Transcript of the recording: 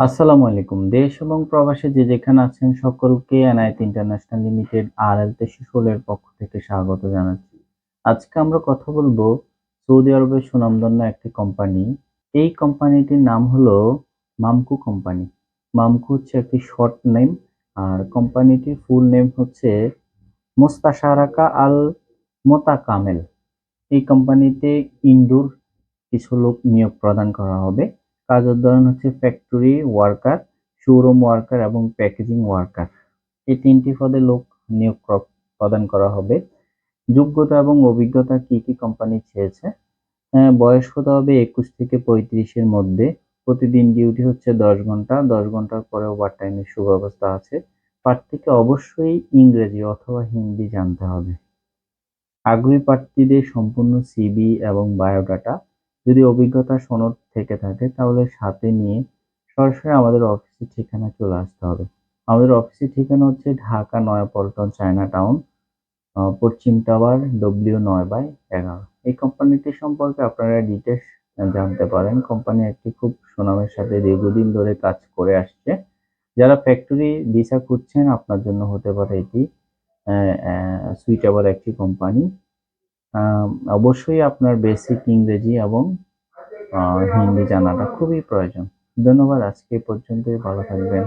আসসালামু আলাইকুম। দেশ এবং প্রবাসে যে যেখানে আছেন সকলকে এনআইটি ইন্টারন্যাশনাল লিমিটেড আর এল শিশুলের পক্ষ থেকে স্বাগত জানাচ্ছি। আজকে আমরা কথা বলব সৌদি আরবের সুনামধন্য একটি কোম্পানি। এই কোম্পানিটির নাম হলো মামকু কোম্পানি। মামকু হচ্ছে একটি শর্ট নেম, আর কোম্পানিটির ফুল নেম হচ্ছে মোস্তাশারাকা আল মোতাকামেল। এই কোম্পানিতে ইনডোর কিছু লোক নিয়োগ প্রদান করা হবে। কাজের ধরন হচ্ছে ফ্যাক্টরি ওয়ার্কার শোরুম ওয়ার্কার এবং প্যাকেজিং ওয়ার্কার এই তিনটি পদে লোক নিয়োগ প্রদান করা হবে। যোগ্যতা এবং অভিজ্ঞতা কি কি কোম্পানি চেয়েছে? আহ, বয়স হতে হবে? একুশ থেকে পঁয়ত্রিশের মধ্যে। প্রতিদিন ডিউটি হচ্ছে দশ ঘণ্টা। দশ ঘণ্টার পরে ওভার টাইমের সুব্যবস্থা আছে। প্রার্থীকে অবশ্যই ইংরেজি অথবা হিন্দি জানতে হবে। আগ্রহী প্রার্থীদের সম্পূর্ণ সিবি এবং বায়োডাটা যদি অভিজ্ঞতা সনদ থেকে থাকে, তাহলে সাথে নিয়ে সরাসরি আমাদের অফিসের ঠিকানা চলে আসতে হবে। আমাদের অফিসের ঠিকানা হচ্ছে ঢাকা নয়াপল্টন চায়না টাউন পশ্চিম টাওয়ার ডব্লিউ নয় বাই এগারো। এই কোম্পানিটি সম্পর্কে আপনারা ডিটেলস জানতে পারেন। কোম্পানি একটি খুব সুনামের সাথে দীর্ঘদিন ধরে কাজ করে আসছে। যারা ফ্যাক্টরি ভিসা খুঁজছেন, আপনার জন্য হতে পারে এটি সুইটেবল একটি কোম্পানি অবশ্যই আপনার বেসিক ইংরেজি এবং হিন্দি জানাটা খুবই প্রয়োজন। ধন্যবাদ আজকে পর্যন্তই। ভালো থাকবেন।